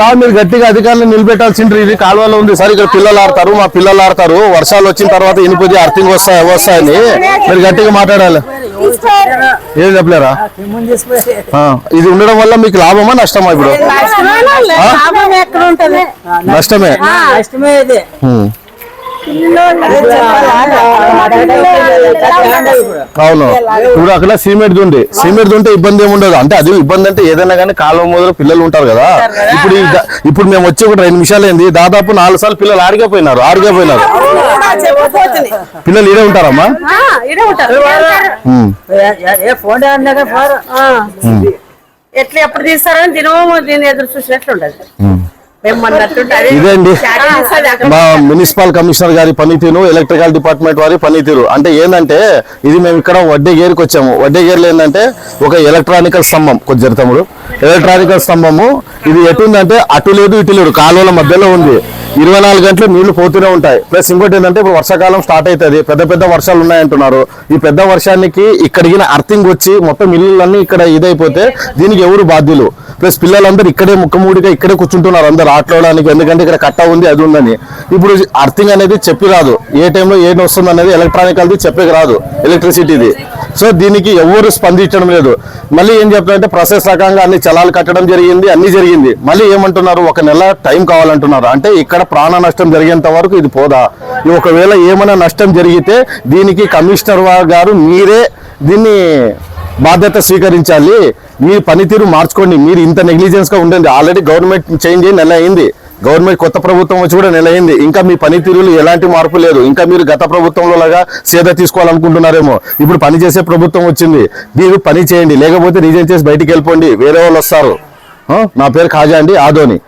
కాదు మీరు గట్టిగా అధికారులు నిలబెట్టాల్సిండ్రు. ఇది కాలువలో ఉంది. సార్ ఇక్కడ పిల్లలు ఆడతారు. మా పిల్లలు ఆడతారు. వర్షాలు వచ్చిన తర్వాత ఇనిపోతే అర్థింగ్ వస్తాయి వస్తాయని మీరు గట్టిగా మాట్లాడాలి. ఏం చెప్పలేరా? ఇది ఉండడం వల్ల మీకు లాభమా నష్టమా ఇప్పుడు? ఉంటది? నష్టమే. అవును ఇప్పుడు అక్కడ సిమెంట్ దుండే సిమెంట్ ఉంటే ఇబ్బంది ఏమి ఉండదు అంటే అది ఇబ్బంది అంటే ఏదైనా కానీ కాలం మొదలు పిల్లలు ఉంటారు కదా ఇప్పుడు ఇప్పుడు మేము వచ్చి ఒక రెండు నిమిషాలు ఏంది దాదాపు నాలుగు సార్లు పిల్లలు ఆడిగే పోయినారు పోయినారు పిల్లలు ఇడే ఉంటారమ్మా ఎట్లా ఎప్పుడు తీస్తారని దినము దీన్ని ఎదురు చూసినట్లు ఉండదు ఇదేండి మా మున్సిపల్ కమిషనర్ గారి పనితీరు ఎలక్ట్రికల్ డిపార్ట్మెంట్ వారి పనితీరు. అంటే ఏంటంటే ఇది మేము ఇక్కడ వడ్డేగేరికి వచ్చాము. వడ్డేగేరులో ఏంటంటే ఒక ఎలక్ట్రానికల్ స్తంభం. కొద్ది తమ్ముడు. ఎలక్ట్రానికల్ స్తంభము. ఇది ఎటుందంటే అటు లేదు ఇటు లేదు. కాలువల మధ్యలో ఉంది. ఇరవై నాలుగు గంటలు నీళ్ళు పోతూనే ఉంటాయి. ప్లస్ ఇంకోటి ఏంటంటే ఇప్పుడు వర్షాకాలం స్టార్ట్ అవుతుంది. పెద్ద పెద్ద వర్షాలు ఉన్నాయంటున్నారు. ఈ పెద్ద వర్షానికి ఇక్కడికి అర్థింగ్ వచ్చి మొత్తం ఇల్లులన్నీ ఇక్కడ ఇదైపోతే దీనికి ఎవరు బాధ్యులు? ప్లస్ పిల్లలందరూ ఇక్కడే ముక్కమూడిగా ఇక్కడే కూర్చుంటున్నారు అందరు ఆటలాడడానికి ఎందుకంటే ఇక్కడ కట్ట ఉంది అది ఉందని. ఇప్పుడు అర్థింగ్ అనేది చెప్పి రాదు. ఏ టైంలో ఏం వస్తుంది అనేది ఎలక్ట్రానికల్ది చెప్పేకి రాదు ఎలక్ట్రిసిటీది సో దీనికి ఎవరు స్పందించడం లేదు. మళ్ళీ ఏం చెప్తారంటే ప్రాసెస్ రకంగా అన్ని చలాలు కట్టడం జరిగింది అన్ని జరిగింది. మళ్ళీ ఏమంటున్నారు? ఒక నెల టైం కావాలంటున్నారు. అంటే ఇక్కడ ప్రాణ నష్టం జరిగేంత వరకు ఇది పోదా? ఒకవేళ ఏమైనా నష్టం జరిగితే దీనికి కమిషనర్ గారు మీరే దీన్ని బాధ్యత స్వీకరించాలి. మీ పనితీరు మార్చుకోండి. మీరు ఇంత నెగ్లిజెన్స్గా ఉండండి. ఆల్రెడీ గవర్నమెంట్ చేంజ్ అయ్యి నెల అయింది. గవర్నమెంట్ కొత్త ప్రభుత్వం వచ్చి కూడా నెల అయింది. ఇంకా మీ పనితీరులో ఎలాంటి మార్పు లేదు. ఇంకా మీరు గత ప్రభుత్వంలో లాగా సేద తీసుకోవాలనుకుంటున్నారేమో. ఇప్పుడు పని చేసే ప్రభుత్వం వచ్చింది. మీరు పని చేయండి. లేకపోతే రీజన్ చేసి బయటికి వెళ్ళిపోండి. వేరే వాళ్ళు వస్తారు. నా పేరు ఖాజా అండి. ఆదోని.